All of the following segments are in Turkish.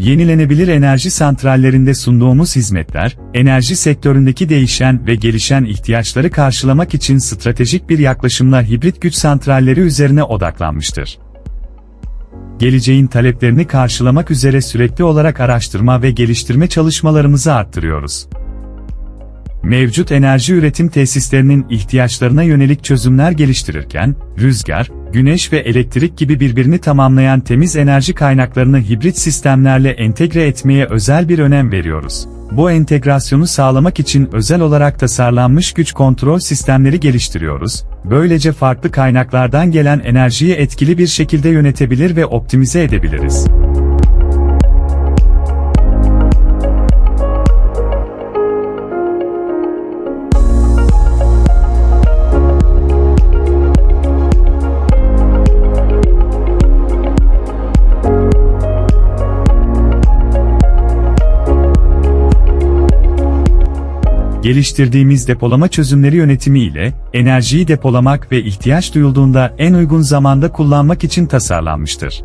Yenilenebilir enerji santrallerinde sunduğumuz hizmetler, enerji sektöründeki değişen ve gelişen ihtiyaçları karşılamak için stratejik bir yaklaşımla hibrit güç santralleri üzerine odaklanmıştır. Geleceğin taleplerini karşılamak üzere sürekli olarak araştırma ve geliştirme çalışmalarımızı arttırıyoruz. Mevcut enerji üretim tesislerinin ihtiyaçlarına yönelik çözümler geliştirirken, rüzgar, güneş ve elektrik gibi birbirini tamamlayan temiz enerji kaynaklarını hibrit sistemlerle entegre etmeye özel bir önem veriyoruz. Bu entegrasyonu sağlamak için özel olarak tasarlanmış güç kontrol sistemleri geliştiriyoruz. Böylece farklı kaynaklardan gelen enerjiyi etkili bir şekilde yönetebilir ve optimize edebiliriz. Geliştirdiğimiz depolama çözümleri yönetimi ile enerjiyi depolamak ve ihtiyaç duyulduğunda en uygun zamanda kullanmak için tasarlanmıştır.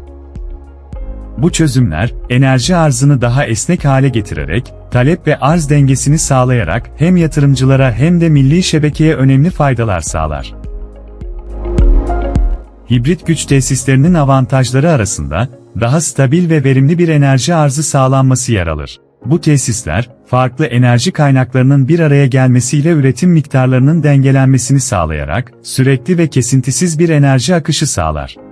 Bu çözümler, enerji arzını daha esnek hale getirerek, talep ve arz dengesini sağlayarak hem yatırımcılara hem de milli şebekeye önemli faydalar sağlar. Hibrit güç tesislerinin avantajları arasında, daha stabil ve verimli bir enerji arzı sağlanması yer alır. Bu tesisler, farklı enerji kaynaklarının bir araya gelmesiyle üretim miktarlarının dengelenmesini sağlayarak, sürekli ve kesintisiz bir enerji akışı sağlar.